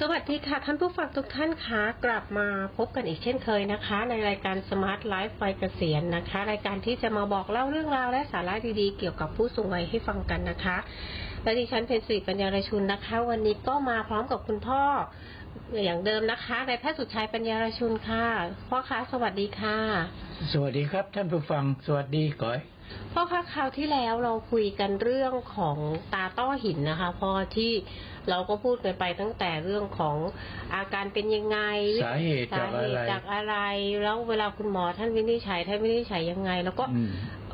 สวัสดีค่ะ ท่านผู้ฟังทุกท่านคะกลับมาพบกันอีกเช่นเคยนะคะ ในรายการ Smart Life ไฟเกษียณนะคะ รายการที่จะมาบอกเล่าเรื่องราวและสาระดีๆ เกี่ยวกับผู้สูงวัยให้ฟังกันนะคะและดิฉันเป็นสิริปัญญารชุนนะคะ วันนี้ก็มาพร้อมกับคุณพ่ออย่างเดิมนะคะนายแพทย์สุดชัยปัญญารชุนค่ะพ่อคะสวัสดีค่ะ สวัสดีครับ ท่านผู้ฟังสวัสดีก่อย พ่อคะคราวที่แล้วเราคุยกันเรื่องของตาต้อหินนะคะพ่อที่เราก็พูดกันไปตั้งแต่เรื่องของอาการเป็นยังไงสาเหตุสาจากเหอะตุไรจากอะไร แล้วเวลาคุณหมอท่านวินิจฉัยท่านวินิจฉัยยังไง แล้วก็อืม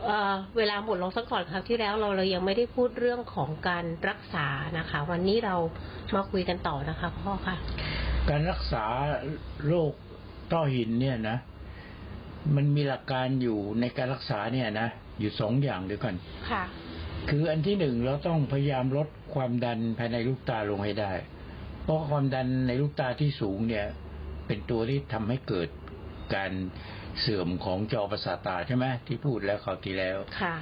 เอ่อเวลาหมดลงสักก่อนคราวที่แล้วเราเรายังไม่ได้พูดเรื่องของการรักษานะคะ วันนี้เรามาคุยกันต่อนะคะพ่อค่ะ การรักษาโรคต้อหินเนี่ยนะ มันมีหลักการอยู่ในการรักษาเนี่ยนะอยู่สองอย่างด้วยกัน ค่ะ คืออันที่หนึ่งเราต้องพยายามลดความดันภายในลูกตาลงให้ได้ เพราะความดันในลูกตาที่สูงเนี่ย เป็นตัวที่ทำให้เกิดการเสื่อมของจอประสาทตาใช่ไหมที่พูดแล้วคราวที่แล้ว ค่ะ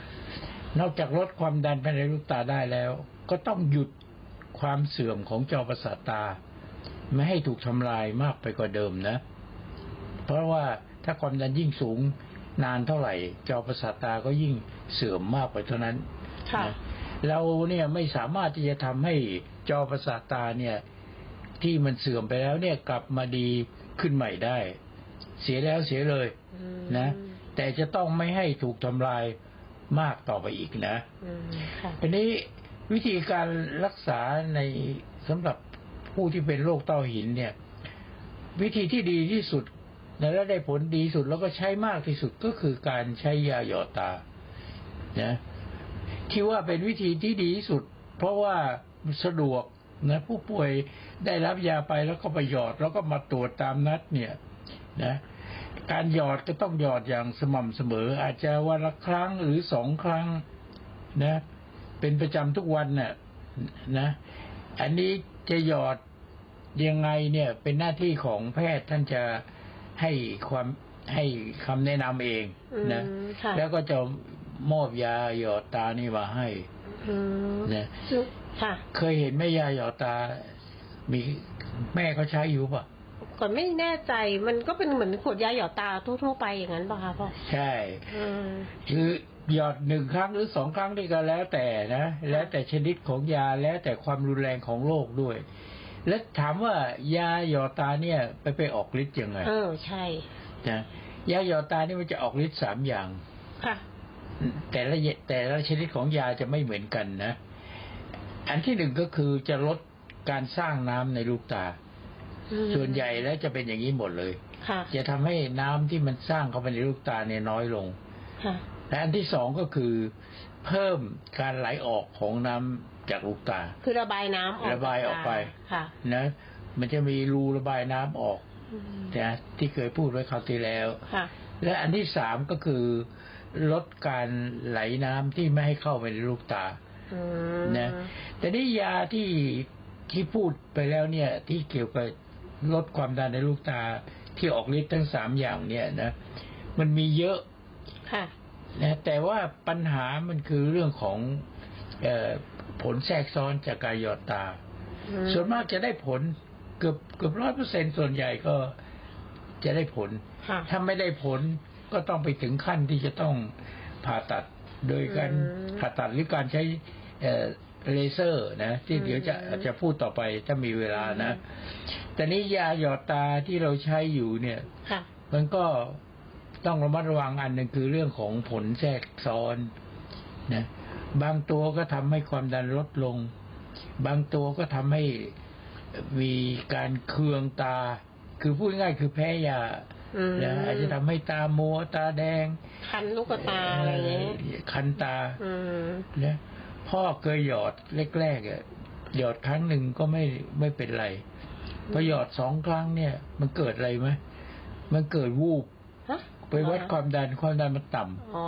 นอกจากลดความดันภายในลูกตาได้แล้ว ก็ต้องหยุดความเสื่อมของจอประสาทตา ไม่ให้ถูกทำลายมากไปกว่าเดิมนะ เพราะว่า ถ้าความดันยิ่งสูงนานเท่าไหร่จอประสาทตาก็ยิ่งเสื่อมมากไปเท่านั้นค่ะนะเราเนี่ยไม่สามารถที่จะทำให้จอประสาทตาเนี่ย ที่มันเสื่อมไปแล้วเนี่ยกลับมาดีขึ้นใหม่ได้ เสียแล้วเสียเลยอืมนะ แต่จะต้องไม่ให้ถูกทำลายมากต่อไปอีกนะอืมค่ะทีนี้วิธีการรักษาในสำหรับผู้ที่เป็นโรคเต้าหินเนี่ย วิธีที่ดีที่สุด และได้ผลดีสุดแล้วก็ใช้มากที่สุดก็คือการใช้ยาหยอดตานะที่ว่าเป็นวิธีที่ดีที่สุด เพราะว่าสะดวกนะผู้ป่วยได้รับยาไปแล้วก็ไปหยอดแล้วก็มาตรวจตามนัดเนี่ยนะการหยอดก็ต้องหยอดอย่างสม่ำเสมอ อาจจะวันละครั้งหรือสองครั้งนะ เป็นประจำทุกวันน่ะนะ อันนี้จะหยอดยังไงเนี่ยเป็นหน้าที่ของแพทย์ท่านจะ ให้ความให้คำแนะนำเองนะอืมค่ะแล้วก็จะมอบยาหยอดตานี่มาให้อืมนะค่ะ เคยเห็นแม่ยาหยอดตา มีแม่เขาใช้อยู่ป่ะก่อนไม่แน่ใจ มันก็เป็นเหมือนขวดยาหยอดตาทั่วๆไปอย่างนั้นป่ะคะพ่อใช่อืมคือหยอดหนึ่งครั้งหรือสองครั้งนี่ก็แล้วแต่นะ แล้วแต่ชนิดของยาแล้วแต่ความรุนแรงของโรคด้วย และถามว่ายาหยอดตาเนี่ย ไปไปออกฤทธิ์ยังไง เออใช่นะยาหยอดตานี่มันจะออกฤทธิ์สามอย่าง ค่ะ แต่ละแต่ละชนิดของยาจะไม่เหมือนกันนะ อันที่หนึ่งก็คือจะลดการสร้างน้ำในลูกตาอืมส่วนใหญ่แล้วจะเป็นอย่างนี้หมดเลยค่ะจะทำให้น้ำที่มันสร้างเข้าไปในลูกตาเนี่ยน้อยลงค่ะและอันที่สองก็คือ เพิ่มการไหลออกของน้ำ จากลูกตา คือระบายน้ำออกระบายออกไปค่ะ นะ มันจะมีรูระบายน้ำออกอืมนะที่เคยพูดไว้คราวที่แล้ว ค่ะ และอันที่สามก็คือลดการไหลน้ำที่ไม่ให้เข้าไปในลูกตา อืมนะแต่นี่ยาที่ที่พูดไปแล้วเนี่ย ที่เกี่ยวกับลดความดันในลูกตาที่ออกฤทธิ์ทั้งสามอย่างเนี่ยนะ มันมีเยอะค่ะ นะแต่ว่าปัญหามันคือเรื่องของเออ ผลแทรกซ้อนจากการหยอดตาอืมส่วนมากจะได้ผลเกือบเกือบร้อยเปอร์เซ็นส่วนใหญ่ก็จะได้ผลค่ะถ้าไม่ได้ผลก็ต้องไปถึงขั้นที่จะต้องผ่าตัดโดยการอืมผ่าตัดหรือการใช้เอ่อเลเซอร์นะ ที่เดี๋ยวจะอืมจะพูดต่อไปถ้ามีเวลานะ แต่นี้ยาหยอดตาที่เราใช้อยู่เนี่ยค่ะมันก็ต้องระมัดระวังอันหนึ่งคือเรื่องของผลแทรกซ้อนนะ บางตัวก็ทำให้ความดันลดลง บางตัวก็ทำให้มีการเคืองตา คือพูดง่ายๆคือแพ้ยาอืมนะอาจจะทำให้ตามัวตาแดง คันลูกตาอะไรอย่างเงี้ยเอ่อคันตาอืมนะพ่อเคยหยอดแรกๆอะหยอดครั้งหนึ่งก็ไม่ไม่เป็นไรพอหยอดสองครั้งเนี่ย มันเกิดอะไรไหมมันเกิดวูบฮะไปวัดความดันความดันมันต่ำอ๋อ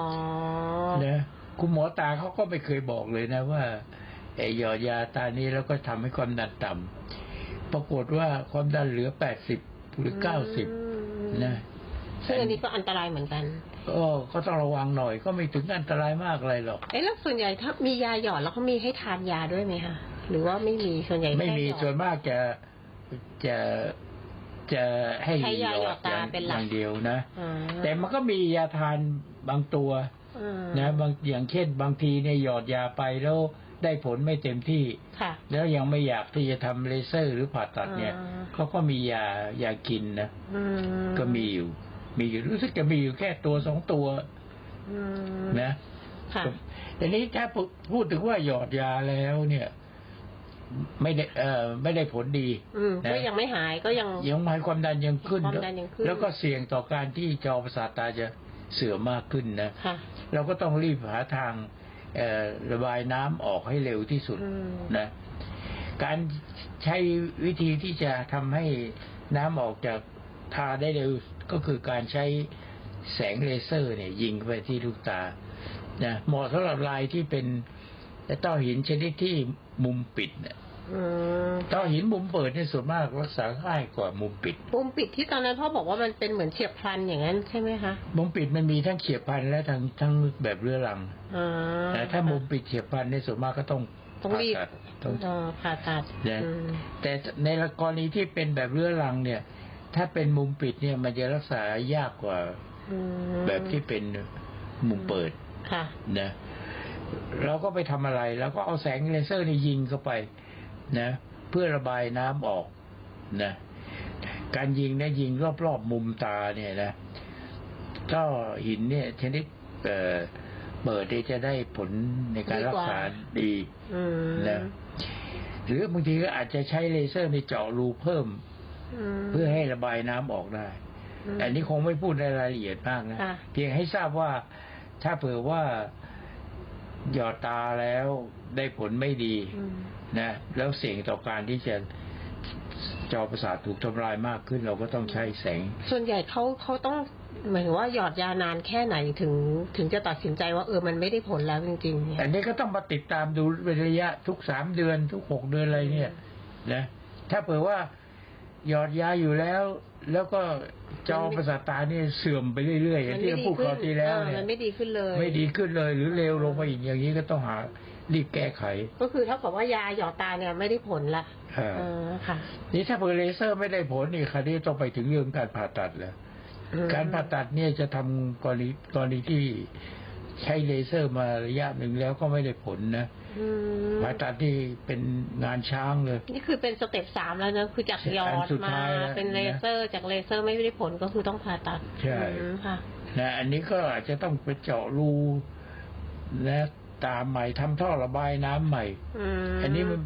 นะ คุณหมอตาเขาก็ไม่เคยบอกเลยนะว่าไอ้หยอดยาตานี้แล้วก็ทำให้ความดันต่ำปรากฏว่าความดันเหลือแปดสิบหรือเก้าสิบอืมนะซึ่งอันนี้ก็อันตรายเหมือนกันก็ก็ต้องระวังหน่อยก็ไม่ถึงอันตรายมากอะไรหรอกเอ๊ะแล้วส่วนใหญ่ถ้ามียาหยอดแล้วเขามีให้ทานยาด้วยไหมคะหรือว่าไม่มีส่วนใหญ่ไม่มีแค่หยอดส่วนมากจะจะจะให้ใช้ยาหยอดตาอย่างเป็นหลักอย่างเดียวนะอ่าแต่มันก็มียาทานบางตัวอืม นะบางอย่างเช่นบางทีเนี่ยหยอดยาไปแล้วได้ผลไม่เต็มที่ค่ะแล้วยังไม่อยากที่จะทำเลเซอร์หรือผ่าตัดเนี่ยอ่าเขาก็มียายากินนะอืมก็มีอยู่ มีอยู่รู้สึกจะมีอยู่แค่ตัวสองตัวอืมนะค่ะแต่นี้ถ้าพูพูดถึงว่าหยอดยาแล้วเนี่ย ไม่ได้เอ่อไม่ได้ผลดีอืมนะก็ยังไม่หายก็ยังยังหมายความดันยังขึ้นความดันยังขึ้น แล้วก็เสี่ยงต่อการที่จอประสาทตาจะเสื่อมมากขึ้นนะค่ะ เราก็ต้องรีบหาทางเอ่อระบายน้ำออกให้เร็วที่สุดอืมนะการใช้วิธีที่จะทำให้น้ำออกจากตาได้เร็วก็คือการใช้แสงเลเซอร์เนี่ยยิงไปที่ลูกตานะเหมาะสำหรับรายที่เป็นต้อหินชนิดที่มุมปิดเนี่ย อืมต้อหินมุมเปิดเนี่ยส่วนมากรักษาง่ายกว่ามุมปิดปุ่มปิดที่ตอนนั้นพ่อบอกว่ามันเป็นเหมือนเฉียบพลันอย่างนั้นใช่ไหมคะมุมปิดมันมีทั้งเฉียบพลันและทั้งทั้งแบบเรื้อรังอ่าแต่ถ้ามุมปิดเฉียบพลันเนี่ยส่วนมากก็ต้องต้องรีบผ่าตัดต้องอ่าผ่าตัดนะอืมแต่ในกรณีที่เป็นแบบเรื้อรังเนี่ย ถ้าเป็นมุมปิดเนี่ยมันจะรักษายากกว่าอืมแบบที่เป็นมุมเปิดค่ะนะเราก็ไปทำอะไรเราก็เอาแสงเลเซอร์นี่ยิงเข้าไป นะเพื่อระบายน้ำออกนะการยิงเนี่ยยิงรอบๆมุมตาเนี่ยนะก็หินเนี่ยชนิดเอ่อเปิดเนี่ยจะได้ผลในการรักษาดีอืมนะหรือบางทีก็อาจจะใช้เลเซอร์ในเจาะรูเพิ่มมเพื่อให้ระบายน้ำออกได้มอันนี้คงไม่พูดในรายละเอียดมากนะค่ะเพียงให้ทราบว่าถ้าเผื่อว่าหยอดตาแล้วได้ผลไม่ดีอืม นะแล้วเสี่ยงต่อการที่จะจอประสาทถูกทำลายมากขึ้น เราก็ต้องใช้แสง ส่วนใหญ่เขาเขาต้องหมายถึงว่าหยอดยานานแค่ไหนถึงถึงจะตัดสินใจว่าเออมันไม่ได้ผลแล้วจริงๆเนี่ยอันนี้ก็ต้องมาติดตามดูเป็นระยะทุกสามเดือนทุกหกเดือนอะไรเนี่ยนะถ้าเผื่อว่าหยอดยาอยู่แล้ว แล้วก็จอประสาทตาเนี่ยเสื่อมไปเรื่อยๆอย่างที่เราพูดคราวที่แล้วเออเนี่ยมันไม่ดีขึ้นเลย ไม่ดีขึ้นเลยหรือเร็วลงไปอีกอย่างนี้ก็ต้องหา รีบแก้ไข ก็คือเท่ากับว่ายาหยอดตาเนี่ยไม่ได้ผลละเออเออค่ะ นี่ถ้าเผื่อเลเซอร์ไม่ได้ผลนี่คราวนี้ต้องไปถึงเรื่องการผ่าตัดแล้วอืมการผ่าตัดเนี่ยจะทำกรณีกรณีที่ใช้เลเซอร์มาระยะหนึ่งแล้วก็ไม่ได้ผลนะอืมผ่าตัดที่เป็นงานช้างเลย นี่คือเป็นสเต็ปสามแล้วนะคือจากหยออัดนสุดมาท้ายแล้วเป็นเลเซอร์ จากเลเซอร์ไม่ได้ผลก็คือต้องผ่าตัดใช่อืมค่ะนะอันนี้ก็อาจจะต้องไปเจาะรูและ ตามใหม่ทำท่อระบายน้ำใหม่อืมอันนี้มัน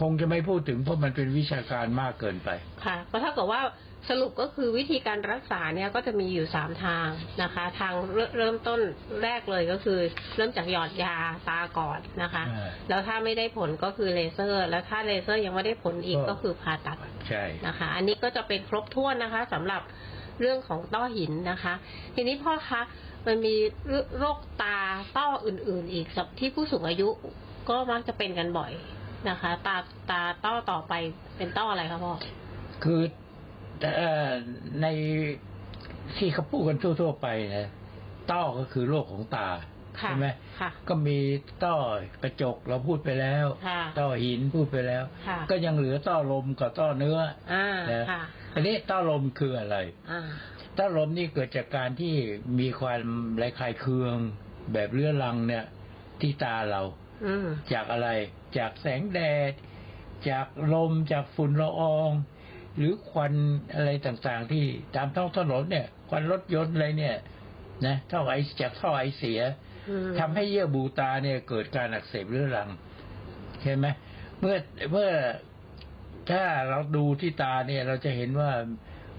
คงจะไม่พูดถึงเพราะมันเป็นวิชาการมากเกินไป ค่ะก็เท่ากับว่าสรุปก็คือวิธีการรักษาเนี่ยก็จะมีอยู่สามทางนะคะ ทางเริ่มเริ่มต้นแรกเลยก็คือ เริ่มจากหยอดยาตาก่อนนะคะอ่าแล้วถ้าไม่ได้ผลก็คือเลเซอร์ แล้วถ้าเลเซอร์ยังไม่ได้ผลอีกก็ก็คือผ่าตัดใช่นะคะ อันนี้ก็จะเป็นครบถ้วนนะคะสำหรับเรื่องของต้อหินนะคะ ทีนี้พ่อคะ มันมีโรคตาต้ออื่น ๆ อีกสำหรับที่ผู้สูงอายุก็มักจะเป็นกันบ่อยนะคะ ตาตาต้อต่อไปเป็นต้ออะไรคะพ่อคือเอ่อในที่เขาพูดกันทั่ว ๆ ไปนะต้อก็คือโรคของตาค่ะใช่ไหมค่ะก็มีต้อกระจกเราพูดไปแล้วค่ะต้อหินพูดไปแล้วค่ะก็ยังเหลือต้อลมกับต้อเนื้ออ่านะค่ะอันนี้ต้อลมคืออะไร อ่าต้อลมนี่เกิดจากการที่มีความระคายเคืองแบบเรื้อรังเนี่ย ที่ตาเราอืมจากอะไร จากแสงแดด จากลมจากฝุ่นละออง หรือควันอะไรต่างๆ ที่ตามท้องถนนเนี่ย ควันรถยนต์อะไรเนี่ย นะท่อไอจากท่อไอเสียอืมทำให้เยื่อบุตาเนี่ย เกิดการอักเสบเรื้อรังเห็นไหมเมื่อเมื่อถ้าเราดูที่ตาเนี่ย เราจะเห็นว่า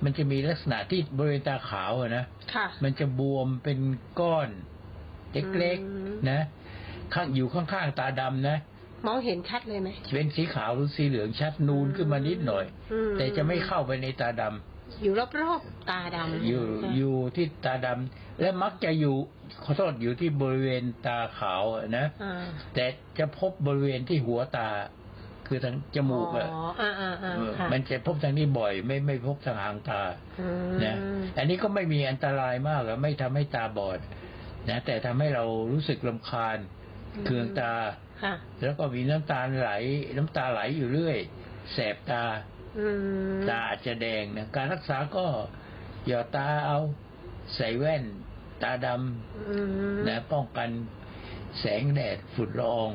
มันจะมีลักษณะที่บริเวณตาขาวอะนะค่ะมันจะบวมเป็นก้อนเล็กอืมๆนะ ข้างอยู่ข้างๆตาดำนะมองเห็นชัดเลยไหมเป็นสีขาวหรือสีเหลืองชัดนูนขึ้นมานิดหน่อยอืมแต่จะไม่เข้าไปในตาดำอยู่รอบๆตาดำอยู่อยู่ที่ตาดำและมักจะอยู่ขอโทษอยู่ที่บริเวณตาขาวอะนะอ่าแต่จะพบบริเวณที่หัวตา คือทางจมูกอะอ๋ออ่าอ่าอ่าค่ะมันจะพบทางนี้บ่อย ไม่ไม่พบทางหางตาอืมนะอันนี้ก็ไม่มีอันตรายมากอะไม่ทำให้ตาบอดนะแต่ทำให้เรารู้สึกลำคาญเคืองตาค่ะแล้วก็มีน้ำตาไหล น้ำตาไหลอยู่เรื่อย แสบตาอืมตาอาจจะแดงนะการรักษาก็หยอดตาเอาใส่แว่น ตาดอืมำนะป้องกันแสงแดดฝุ่นละออง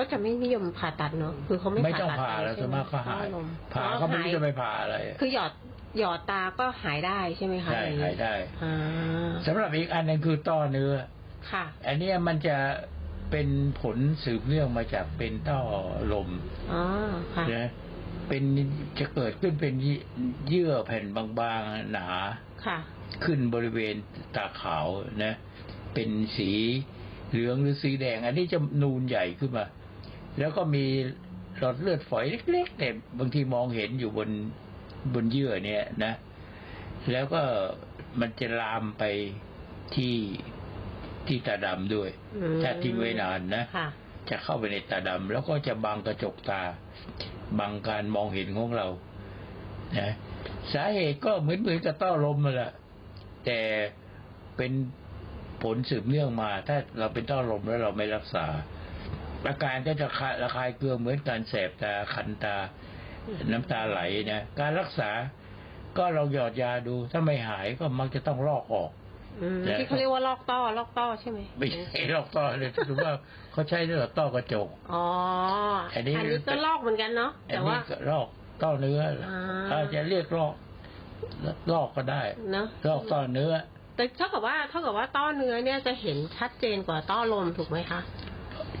ก็จะไม่นิยมผ่าตัดเนาะคือเขาไม่ไม่ต้องตัดผ่าแล้วใช่ส่วนไหมากก็หายต้อลมผ่าก็ไม่รู้จะไปผ่าอะไร คือหยอดหยอดตาก็หายได้ใช่ไหมคะใช่องนี้หายได้อ่าสำหรับอีกอันหนึงคือต้อเนื้อค่ะ อันเนี้ยมันจะเป็นผลสืบเนื่องมาจากเป็นต้อลมอ๋อค่ะนะเป็นจะเกิดขึ้นเป็นเยื่อแผ่นบางๆหนาค่ะ ขึ้นบริเวณตาขาวนะ เป็นสีเหลืองหรือสีแดง อันนี้จะนูนใหญ่ขึ้นมา แล้วก็มีหลอดเลือดฝอยเล็กๆแต่บางทีมองเห็นอยู่บนบนเยื่อเนี่ยนะ แล้วก็มันจะลามไปที่ที่ตาดำด้วยอืมถ้าทิ้งไว้นานนะค่ะจะเข้าไปในตาดำแล้วก็จะบังกระจกตาบังการมองเห็นของเรานะสาเหตุก็เหมือนเหมือนกับต้อลมมาแหละแต่เป็นผลสืบเนื่องมา ถ้าเราเป็นต้อลมแล้วเราไม่รักษา อาการก็จะคาระคายเคืองเหมือนการแสบตาคันตา น้ำตาไหลนะการรักษาก็เราหยอดยาดูถ้าไม่หายก็มักจะต้องลอกออกอืมแล้วที่เขาเรียกว่าลอกต้อลอกต้อใช่ไหมไม่ใช่ลอกต้อเลยถือว่าเขาใช้เรื่องต้อกระจกอ๋ออัอันนนี้นี้ก็ลอกเหมือนกันเนาะอันแต่นี้ว่าก็ลอกต้อเนื้ออาอาจจะเรียกลอกลอกก็ได้เนาะลอกต้อเนื้อ แต่เท่ากับว่าเท่ากับว่าต้อเนื้อเนี่ยจะเห็นชัดเจนกว่าต้อลมถูกไหมคะ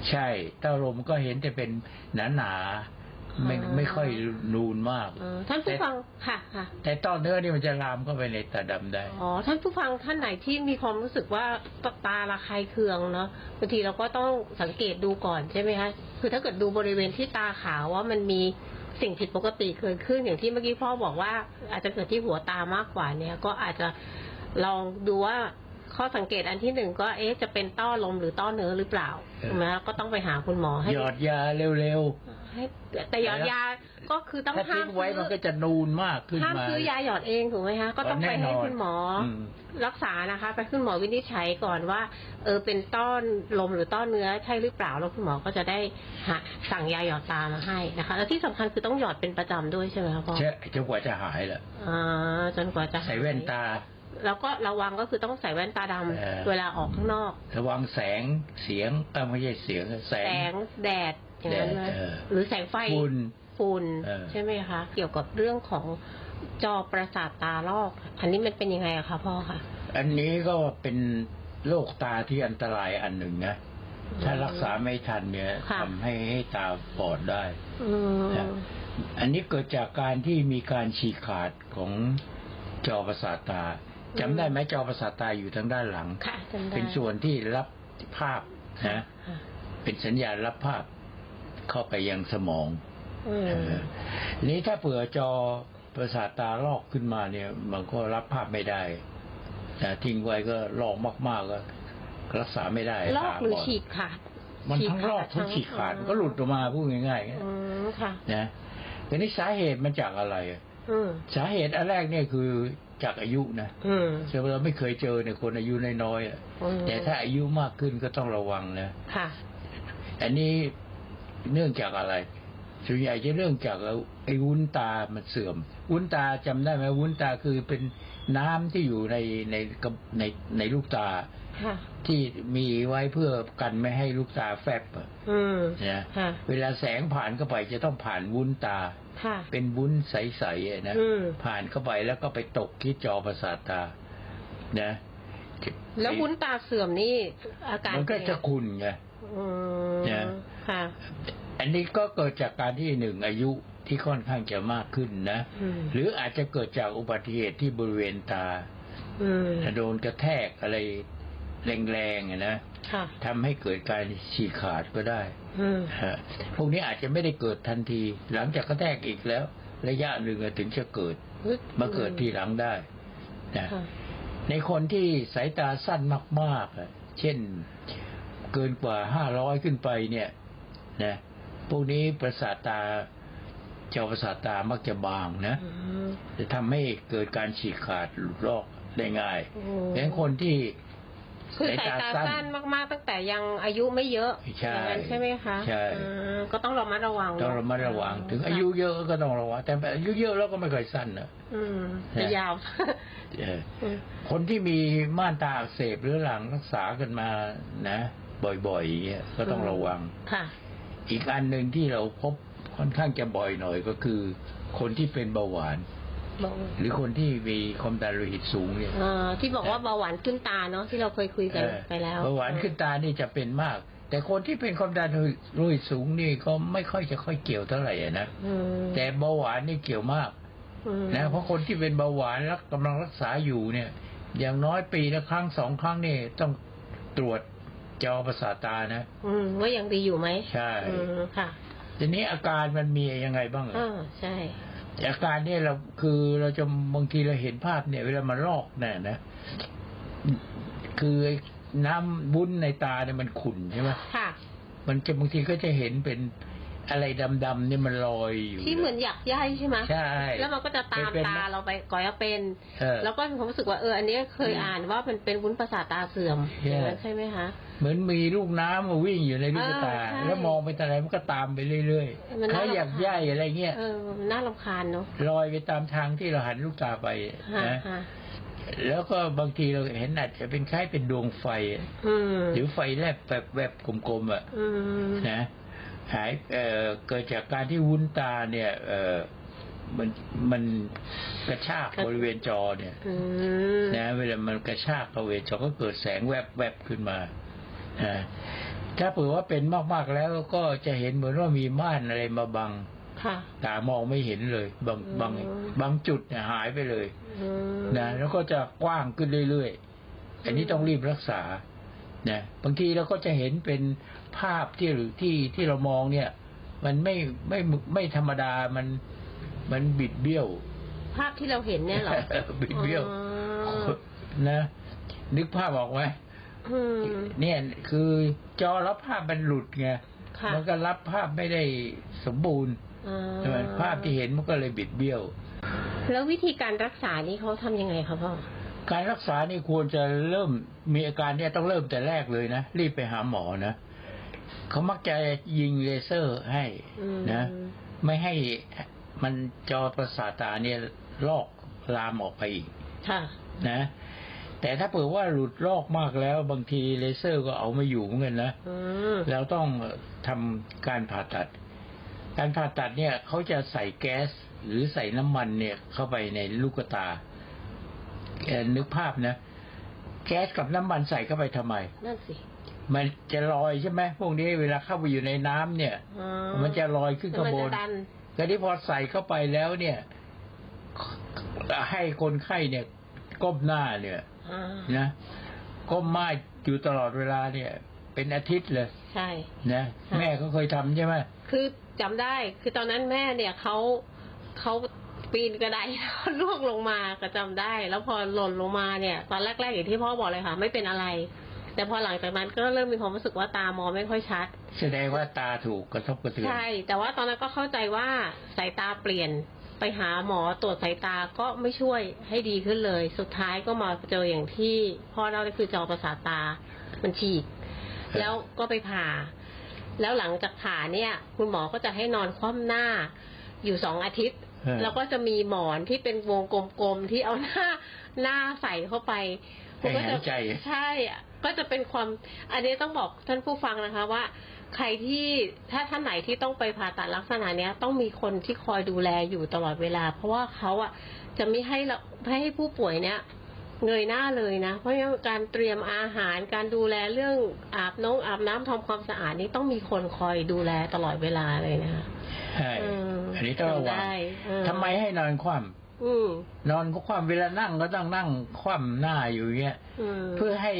ใช่ต้อลมก็เห็นแต่เป็นหนาหนาๆไม่อ่าไม่ค่อยนูนมากเออท่านผู้ฟังค่ะค่ะ แต่ต้อเนื้อนี่มันจะลามเข้าไปในตาดำได้อ๋อท่านผู้ฟังท่านไหนที่มีความรู้สึกว่าตตาระคายเคืองเนาะบางทีเราก็ต้องสังเกตดูก่อนใช่ไหมคะคือถ้าเกิดดูบริเวณที่ตาขาวว่ามันมีสิ่งผิดปกติเกิดขึ้นอย่างที่เมื่อกี้พ่อบอกว่า อาจจะเกิดที่หัวตามากกว่าเนี่ยก็อาจจะลองดูว่า ข้อสังเกตอันที่หนึ่งก็เอ๊ะจะเป็นต้อลมหรือต้อเนื้อหรือเปล่าเออถูกไหมคะก็ต้องไปหาคุณหมอให้หยอดยาเร็วให้แต่หยอดยาก็คือๆต้องถ้าห้าทิ้มงไว้มันก็จะนูนมากขึ้นห้ามมาซื้อยาหยอดเองถูกไหมคะก็ต้องไปแน่นให้อนคุณหมออมรักษานะคะ ไปคุณหมอวินิจฉัยก่อนว่า เออเป็นต้อนลมหรือต้อนเนื้อใช่หรือเปล่าแล้วคุณหมอก็จะได้หาสั่งยาหยอดตามาให้นะคะ แล้วที่สำคัญคือต้องหยอดเป็นประจำด้วยใช่ไหมคะพ่อใช่จนกว่าจะหายแหละอ่าจนกว่าจะหายใส่แว่นตา แล้วก็ระวังก็คือต้องใส่แว่นตาดำเออ เวลาออกข้างนอก ระวังแสงเสียงเออไม่ใช่เสียงแสแสง งแดดอย่างนั้นเลยแดดเออ หรือแสงไฟ ฝุ่น ฝุ่นเออ ใช่ไหมคะ เกี่ยวกับเรื่องของจอประสาทตาลอก อันนี้มันเป็นยังไงอะคะพ่อคะอันนี้ก็เป็นโรคตาที่อันตรายอันหนึ่งนะ ถ้ารักษาไม่ทันเนี่ยค่ะ ทำให้ให้ตาบอดได้ อืมครับอันนี้เกิดจากการที่มีการฉีกขาดของจอประสาทตา จำได้ไหมจอประสาทตาอยู่ทางด้านหลัง ค่ะจำได้เป็นส่วนที่รับภาพนะค่ะเป็นสัญญาณรับภาพเข้าไปยังสมองอืมเออนี้ถ้าเผื่อจอประสาทตาลอกขึ้นมาเนี่ย มันก็รับภาพไม่ได้นะทิ้งไว้ก็ลอกมากๆก็รักษาไม่ได้ลอกหรือตาบดฉีกขาดมันทั้งลอกทั้งฉีกขาดมันก็หลุดออกมาพูดง่ายอืมค่ะๆนะทีนี้สาเหตุมันจากอะไรอืมสาเหตุอันแรกเนี่ยคือ จากอายุนะอืมแต่เราไม่เคยเจอในคนอายุน้อยๆอะอืมแต่ถ้าอายุมากขึ้นก็ต้องระวังนะค่ะ อันนี้เนื่องจากอะไรส่วนใหญ่จะเรื่องจากไอ้วุ้นตามันเสื่อม วุ้นตาจำได้ไหมวุ้นตาคือเป็นน้ำที่อยู่ในในกระในในลูกตาค่ะที่มีไว้เพื่อกันไม่ให้ลูกตาแฟบอะอืมนะค่ะเวลาแสงผ่านเข้าไปจะต้องผ่านวุ้นตาค่ะ เป็นวุ้นใสๆอะนะอืมผ่านเข้าไปแล้วก็ไปตกที่จอประสาทตา นะแล้ววุ้นตาเสื่อมนี่ อาการมันก็เป็จะไงขุ่นไงอืมเนี่ยค่ะอันนี้ก็เกิดจากการที่หนึ่งอายุที่ค่อนข้างจะมากขึ้นนะอืมหรืออาจจะเกิดจากอุบัติเหตุที่บริเวณตาอืมโดนกระแทกอะไร แรงๆอะนะค่ะทำให้เกิดการฉีกขาดก็ได้อืมฮะพวกนี้อาจจะไม่ได้เกิดทันที หลังจากกระแทกอีกแล้ว ระยะหนึ่งอะถึงจะเกิดมาเกิดทีหลังได้นะค่ะในคนที่สายตาสั้นมากๆอะเช่นเกินกว่าห้าร้อยขึ้นไปเนี่ยนะพวกนี้ประสาทตาจอประสาทตามักจะบางนะอืมจะทำให้เกิดการฉีกขาดหลุดลอกได้ง่ายโอ้ดังนั้นคนที่ คือสายตาสั้นมากๆ ตั้งแต่ยังอายุไม่เยอะใช่อย่างนั้นใช่ไหมคะใช่อ่าก็ต้องระมัดระวังต้องระมัดระวัง ถึงอายุเยอะก็ต้องระวังแต่อายุเยอะแล้วก็ไม่ค่อยสั้นนะอืมจะยาวเอออืมคนที่มีม่านตาอักเสบหรือหลังรักษากันมานะ บ่อยๆอย่างเงี้ยก็ต้องระวังค่ะ อีกอันหนึ่งที่เราพบค่อนข้างจะบ่อยหน่อยก็คือ คนที่เป็นเบาหวานบอก หรือคนที่มีความดันโลหิตสูงเนี่ยเอ่อที่บอกว่าเบาหวานขึ้นตาเนาะที่เราเคยคุยกันเออไปแล้วเบาหวานขึ้นตานี่จะเป็นมาก แต่คนที่เป็นความดันโลหิตสูงนี่ก็ไม่ค่อยจะค่อยเกี่ยวเท่าไหร่อะนะอืมแต่เบาหวานนี่เกี่ยวมากอืมนะเพราะคนที่เป็นเบาหวานแล้วกำลังรักษาอยู่เนี่ย อย่างน้อยปีละครั้งสองครั้งนี่ต้องตรวจจอประสาทตานะ อืมว่ายังดีอยู่ไหมใช่อืมค่ะทีนี้อาการมันมียังไงบ้างอะอ่าใช่ อาการเนี่ยเราคือเราจะบางทีเราเห็นภาพเนี่ย เวลามันลอกเนี่ยนะคือไอ้น้ำวุ้นในตาเนี่ยมันขุ่นใช่ไหมค่ะมันจะบางทีก็จะเห็นเป็น อะไรดำๆเนี่ยมันลอยอยู่ที่เหมือนหยักใยใช่ไหมใช่ แล้วมันก็จะตามเป็นๆตานะเราไปก่อยเอาเป็นเออแล้วก็มีความรู้สึกว่าเอออันนี้เคยอืมอ่านว่ามันเป็นวุ้นประสาทตาเสื่อมใช่อย่างนั้นใช่ไหมคะ เหมือนมีลูกน้ำมาวิ่งอยู่ในลูกตาเออใช่แล้วมองไปทางไหนมันก็ตามไปเรื่อยมันๆน่าเขาอยากรำคาญย่ายอะไรเงี้ยเออน่ารำคาญเนาะลอยไปตามทางที่เราหันลูกตาไปฮะนะฮะแล้วก็บางทีเราเห็นอาจจะเป็นคล้ายเป็นดวงไฟอะอืมหรือไฟแลบแบบแบบกลมๆอะอืมนะ หายเอ่อเกิดจากการที่วุ้นตาเนี่ยเอ่อมันมันกระชากบริเวณจอเนี่ยอืมนะเวลามันกระชากบริเวณจอก็เกิดแสงแวบแวบขึ้นมานะถ้าเผื่อว่าเป็นมากๆแล้วก็จะเห็นเหมือนว่ามีม่านอะไรมาบังค่ะตามองไม่เห็นเลยบางอืมบางบางจุดเนี่ยหายไปเลยอืมนะแล้วก็จะกว้างขึ้นเรื่อยๆอันนี้ต้องรีบรักษา นะบางทีเราก็จะเห็นเป็นภาพที่หรือที่ที่เรามองเนี่ย มันไม่ไม่ไม่ธรรมดามันมันบิดเบี้ยว ภาพที่เราเห็นเนี่ยเหรอบิดเบี้ยวอ๋อนะ นึกภาพออกไหมอืมเนี่ยคือจอรับภาพมันหลุดไงค่ะมันก็รับภาพไม่ได้สมบูรณ์อ่าใช่ไหมภาพที่เห็นมันก็เลยบิดเบี้ยว แล้ววิธีการรักษานี่เขาทำยังไงคะพ่อ การรักษานี่ควรจะเริ่มมีอาการเนี่ยต้องเริ่มแต่แรกเลยนะ รีบไปหาหมอนะเขามักจะยิงเลเซอร์ให้อืมนะ ไม่ให้มันจอประสาทตาเนี่ยลอกลามออกไปอีกค่ะนะ แต่ถ้าเผื่อว่าหลุดลอกมากแล้วบางทีเลเซอร์ก็เอาไม่อยู่เหมือนกันนะอืมแล้วต้องทำการผ่าตัด การผ่าตัดเนี่ยเขาจะใส่แก๊สหรือใส่น้ำมันเนี่ยเข้าไปในลูกตาแก นึกภาพนะแก๊สกับน้ำมันใส่เข้าไปทำไมนั่นสิมันจะลอยใช่ไหมพวกนี้เวลาเข้าไปอยู่ในน้ำเนี่ยอ๋อมันจะลอยขึ้นข้างบมันนจะดันแต่ที่พอใส่เข้าไปแล้วเนี่ย ให้คนไข้เนี่ย ก้มหน้าเนี่ยอ่านะก้มหน้าอยู่ตลอดเวลาเนี่ย เป็นอาทิตย์เลย ใช่นะค่ะแม่ก็เคยทำใช่ไหมคือจำได้ คือตอนนั้นแม่เนี่ยเขาเขา ปีนกระไดแล้วล่วงลงมาก็จำได้ แล้วพอหล่นลงมาเนี่ย ตอนแรกๆอย่างที่พ่อบอกเลยค่ะ ไม่เป็นอะไร แต่พอหลังจากนั้นก็เริ่มมีความรู้สึกว่าตามองไม่ค่อยชัด แสดงว่าตาถูกกระทบกระเทือนใช่แต่ว่าตอนนั้นก็เข้าใจว่าสายตาเปลี่ยนไปหาหมอตรวจสายตาก็ไม่ช่วยให้ดีขึ้นเลย สุดท้ายก็มาเจออย่างที่พ่อเล่าเลยคือจอประสาทตา มันฉีกครับแล้วก็ไปผ่า แล้วหลังจากผ่าเนี่ย คุณหมอก็จะให้นอนคว่ำหน้าอยู่สองอาทิตย์เออ แล้วก็จะมีหมอนที่เป็นวงกลมๆที่เอาหน้าหน้าใส่เข้าไปให้หายใจใช่อะก็จะเป็นความ อันนี้ต้องบอกท่านผู้ฟังนะคะว่า ใครที่ถ้าท่านไหนที่ต้องไปผ่าตัดลักษณะเนี้ย ต้องมีคนที่คอยดูแลอยู่ตลอดเวลา เพราะว่าเขาอะจะไม่ให้เราไม่ให้ผู้ป่วยเนี้ย เงยหน้าเลยนะ เพราะฉะนั้นการเตรียมอาหารการดูแลเรื่องอาบน้องอาบน้ำทำความสะอาดนี่ต้องมีคนคอยดูแลตลอดเวลาเลยนะคะใช่อืมอันนี้ต้องระวังได้เออทำไมให้นอนคว่อืมำนอนก็คว่ำเวลานั่งก็ต้องนั่งคว่ำหน้าอยู่อย่างเงี้ยอืมเพื่อให้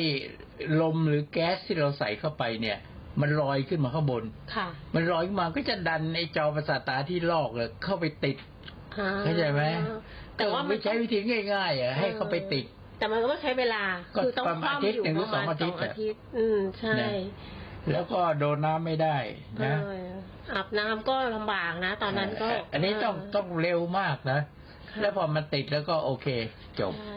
ลมหรือแก๊สที่เราใส่เข้าไปเนี่ยมันลอยขึ้นมาข้างบน ค่ะ มันลอยขึ้นมาก็จะดันไอ้จอประสาทตาที่ลอกเลยเข้าไปติดอ่เข้าใจไหมแต่ว่ามันไม่ใช้วิธีง่ายๆอะให้เข้าไปติด แต่มันก็ต้องใช้เวลาก็คือต้องประมาณคว่ำอยู่อาทิตย์หนึ่งหรือประมาณสองอาทิตย์สองอาทิตย์อืมใช่นะแล้วก็โดนน้ำไม่ได้นะเอออาบน้ำก็ลำบากนะ ตอนนั้นก็ อันนี้ต้องต้องเร็วมากนะค่ะแล้วพอมันติดแล้วก็โอเค จบใช่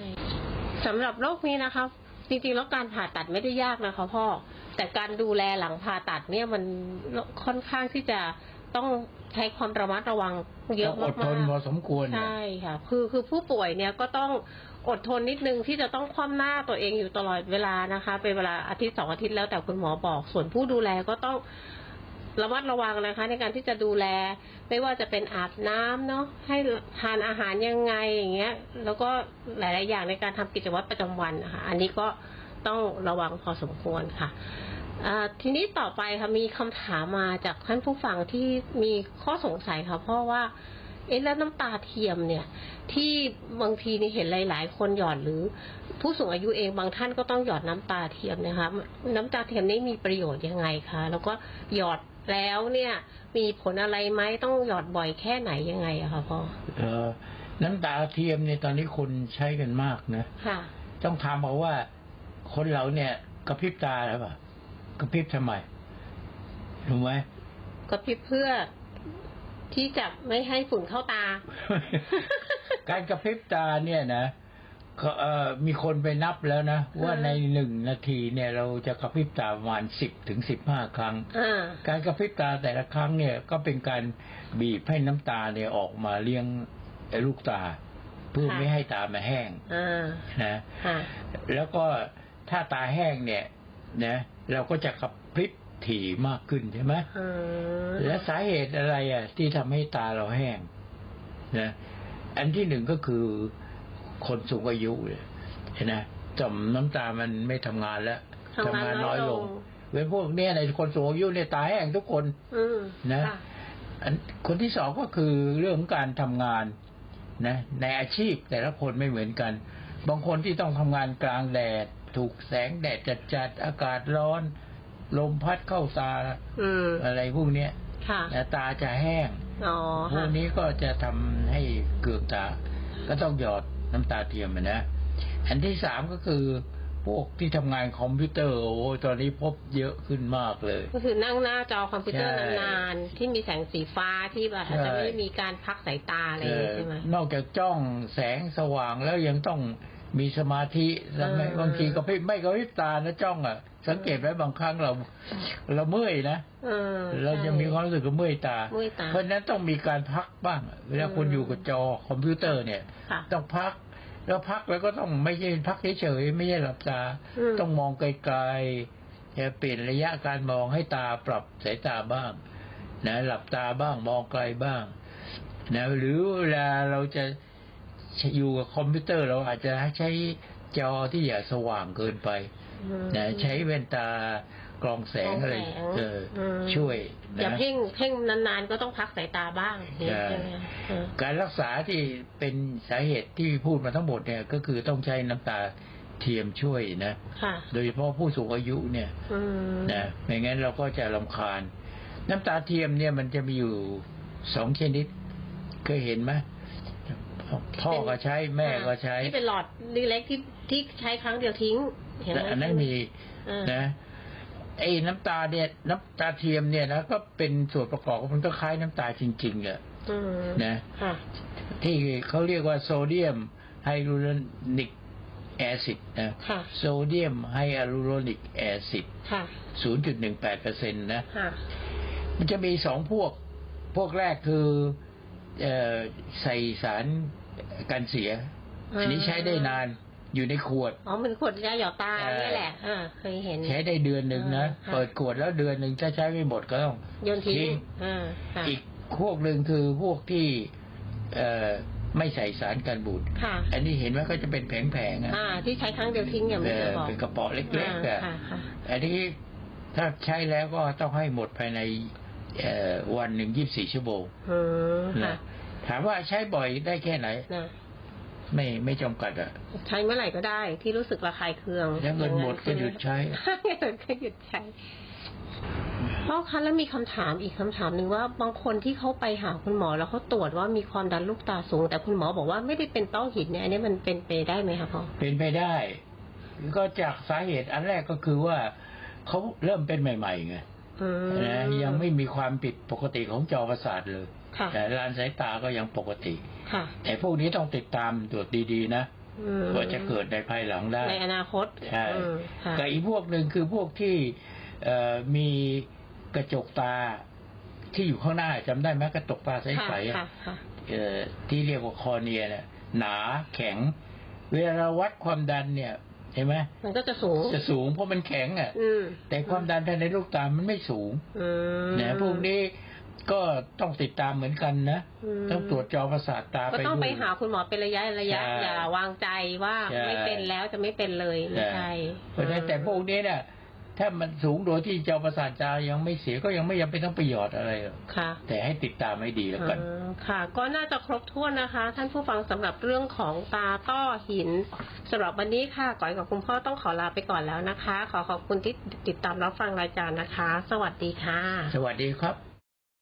สำหรับโรคนี้นะคะจริงๆแล้วการผ่าตัดไม่ได้ยากนะคะพ่อ แต่การดูแลหลังผ่าตัดเนี่ยมันค่อนข้างที่จะต้องใช้ความระมัดระวังเยอะต้องอมาดทนพอกสมควรๆนะใช่ค่ะ คือคือผู้ป่วยเนี่ยก็ต้อง อดทนนิดนึงที่จะต้องคว่ำหน้าตัวเองอยู่ตลอดเวลานะคะ เป็นเวลาอาทิตย์สองอาทิตย์แล้วแต่คุณหมอบอก ส่วนผู้ดูแลก็ต้องระมัดระวังนะคะ ในการที่จะดูแล ไม่ว่าจะเป็นอาบน้ำเนาะให้ทานอาหารยังไงอย่างเงี้ย แล้วก็หลาย ๆ อย่างในการทำกิจวัตรประจำวันนะคะอันนี้ก็ต้องระวังพอสมควรค่ะทีนี้ต่อไปค่ะมีคำถามมาจากท่านผู้ฟังที่มีข้อสงสัยค่ะเพราะว่า เอ๊ะแล้วน้ำตาเทียมเนี่ย ที่บางทีนี่เห็นหลาย ๆ คนหยอดหรือ ผู้สูงอายุเองบางท่านก็ต้องหยอดน้ำตาเทียมนะคะ น้ำตาเทียมนี่มีประโยชน์ยังไงคะแล้วก็หยอดแล้วเนี่ย มีผลอะไรไหมต้องหยอดบ่อยแค่ไหนยังไงอะคะพ่อเออน้ำตาเทียมเนี่ยตอนนี้คนใช้กันมากนะค่ะ ต้องถามบอกว่าคนเราเนี่ยกระพริบตาหรือเปล่ากระพริบทำไมรู้ไหมก็พิเพื่อ ที่จะไม่ให้ฝุ่นเข้าตา การกระพริบตาเนี่ยนะก็เอ่อมีคนไปนับแล้วนะ ว่าอืมในหนึ่งนาทีเนี่ย เราจะกระพริบตาประมาณสิบถึงสิบห้าครั้งอ่าการกระพริบตาแต่ละครั้งเนี่ย ก็เป็นการบีบให้น้ำตาเนี่ยออกมาเลี้ยงไอ้ลูกตา เพื่อค่ะไม่ให้ตามาแห้งอ่านะค่ะแล้วก็ถ้าตาแห้งเนี่ยนะเราก็จะกระพริบ ถี่มากขึ้นใช่ไหมอืมและสาเหตุอะไรอะ ที่ทำให้ตาเราแห้งนะอันที่หนึ่งก็คือคนสูงอายุเนี่ยเห็นไหมต่อมน้ำตามันไม่ทำงานแล้วทำงานน้อยลงเว้นพวกเนี้ยในคนสูงอายุเนี่ยตาแห้งทุกคนอืมนะค่อันคนที่สองก็คือเรื่องของการทำงานนะในอาชีพแต่ละคนไม่เหมือนกัน บางคนที่ต้องทำงานกลางแดด ถูกแสงแดดจัดๆอากาศร้อน ลมพัดเข้าตาอืมอะไรพวกเนี้ยค่ะนะตาจะแห้งอ๋อพวค่ะกนี้ก็จะทำให้เกือกตา ก็ต้องหยอดน้ำตาเทียมอะนะอันที่สามก็คือพวกที่ทำงานคอมพิวเตอร์โอ้ยตอนนี้พบเยอะขึ้นมากเลย ก็คือนั่งหน้าจอคอมพิวเตอร์ใช่นานๆที่มีแสงสีฟ้าที่แบบอาจจะใช่ไม่มีการพักสายตาอะไรอย่างงี้ใช่ไหมนอกจากจ้องแสงสว่างแล้วยังต้อง มีสมาธิแล้วไม่เออบางทีก็ไม่ไม่ก็พริบตานะจ้องอะ สังเกตไหมบางครั้งเรา เราเมื่อยนะเออเราจะมีความใช่รู้สึกว่าเมื่อยตาเมื่อยตาเพราะฉะนั้นต้องมีการพักบ้าง เวลาคุณอืมอยู่กับจอคอมพิวเตอร์เนี่ยค่ะต้องพัก แล้วพักแล้วก็ต้องไม่ใช่พักเฉยๆไม่ใช่หลับตาอืมต้องมองไกลๆจะเปลี่ยนระยะการมองให้ตาปรับสายตาบ้าง นะ หลับตาบ้างมองไกลบ้าง นะ หรือเวลาเราจะ อยู่กับคอมพิวเตอร์เราอาจจะใช้จอที่อย่าสว่างเกินไปอืมนะใช้แว่นตากรองแสงอะไรกรองแสงเอออมช่วยอย่านะเพ่งเพ่งนานๆก็ต้องพักสายตาบ้างอย่างงี้ใช่ใช่ไหมเออการรักษาที่เป็นสาเหตุที่พูดมาทั้งหมดเนี่ย ก็คือต้องใช้น้ำตาเทียมช่วยนะค่ะโดยเฉพาะผู้สูงอายุเนี่ยอืมนะไม่งั้นเราก็จะลำคาญ น้ำตาเทียมเนี่ยมันจะมีอยู่สองชนิดเคยเห็นไหม พ่อก็ใช้แม่ก็ใช้ที่เป็นหลอดเล็กๆที่ที่ใช้ครั้งเดียวทิ้งเห็นไหมแต่อันนั้นมีเออนะไอ้น้ำตาเนี่ยน้ำตาเทียมเนี่ยนะก็เป็นส่วนประกอบมันก็คล้ายน้ำตาจริงๆอะอืมนะค่ะที่เขาเรียกว่าโซเดียมไฮดรูโรนิกแอซิดนะค่ะโซเดียมไฮอะลูโรนิกแอซิดค่ะ0.18เปอร์เซ็นต์นะค่ะมันจะมีสองพวก พวกแรกคือเออใส่สาร กันเสียอืมอันนี้ใช้ได้นานอยู่ในขวด อ๋อมันขวดยาหยอดตาเออเนี่ยแหละอ่าเคยเห็น ใช้ได้เดือนหนึ่งนะอ่าค่ะเปิดขวดแล้วเดือนหนึ่งถ้าใช้ไม่หมดก็ต้องโยนทิ้ทิ้งงอ่าค่ะอีกพวกหนึ่งคือพวกที่ เอ่อไม่ใส่สารกันบูดค่ะอันนี้เห็นไหมก็จะเป็นแผงๆอะอ่าที่ใช้ครั้งเดียวทิ้งอย่างเอไม่เคอยบอกเป็นกระป๋อเล็กๆอ่าอะค่ะค่ะอันนี้ถ้าใช้แล้วก็ต้องให้หมดภายในเอ่อวันหนึ่งยี่สิบสี่ชั่วโมงอืมค่ะนะ ถามว่าใช้บ่อยได้แค่ไหนนะไม่ไม่จำกัดอะ ใช้เมื่อไหร่ก็ได้ ที่รู้สึกระคายเคืองแล้วเงินหมดก็หยุดใช้เงินก็หยุดใช้พ่อคะแล้วมีคำถามอีกคำถามหนึ่งว่าบางคนที่เขาไปหาคุณหมอแล้วเขาตรวจว่ามีความดันลูกตาสูง แต่คุณหมอบอกว่าไม่ได้เป็นต้อหินเนี่ยอันนี้มันเป็นไปได้ไหมคะพ่อเป็นไปได้ ก็จากสาเหตุอันแรกก็คือว่าเขาเริ่มเป็นใหม่ๆไงอืมนะยังไม่มีความผิดปกติของจอประสาทเลยค่ะ แต่ลานสายตาก็ยังปกติค่ะแต่พวกนี้ต้องติดตามตรวจดีๆนะอืมก็จะเกิดในภายหลังได้ ในอนาคตใช่อืมค่ะกับอีกพวกหนึ่งคือพวกที่เอ่อมีกระจกตาที่อยู่ข้างหน้าจำได้ไหมกระจกตาใสๆอะค่ะค่ะเอ่อที่เรียกว่าคอเนียเนี่ยหนาแข็ง เวลาเราวัดความดันเนี่ยเห็นไหมมันก็จะสูงจะสูงเพราะมันแข็งอะอืมแต่ความดันภายในลูกตามันไม่สูงอืมนะพวกนี้ ก็ต้องติดตามเหมือนกันนะอืม ต้องตรวจจอประสาทตาก็ไปต้องด้ไปวย หาคุณหมอเป็นระยะระยะ ใช่อย่าวางใจว่าใช่ไม่เป็นแล้วจะไม่เป็นเลยไม่ใช่เพราะฉะนั้นแต่พวกนี้เนี่ยถ้ามันสูงโดยที่จอประสาทตายังไม่เสียก็ยังไม่ยังเป็นต้องประโยชน์อะไรหรอกค่ะ แต่ให้ติดตามให้ดีแล้วกันอืมค่ะ ก็น่าจะครบถ้วนนะคะ ท่านผู้ฟังสำหรับเรื่องของตาต้อหินสำหรับวันนี้ค่ะก่อยกับคุณพ่อต้องขอลาไปก่อนแล้วนะคะ ขอขอบคุณที่ติดตามรับฟังรายการนะคะ สวัสดีค่ะ สวัสดีครับ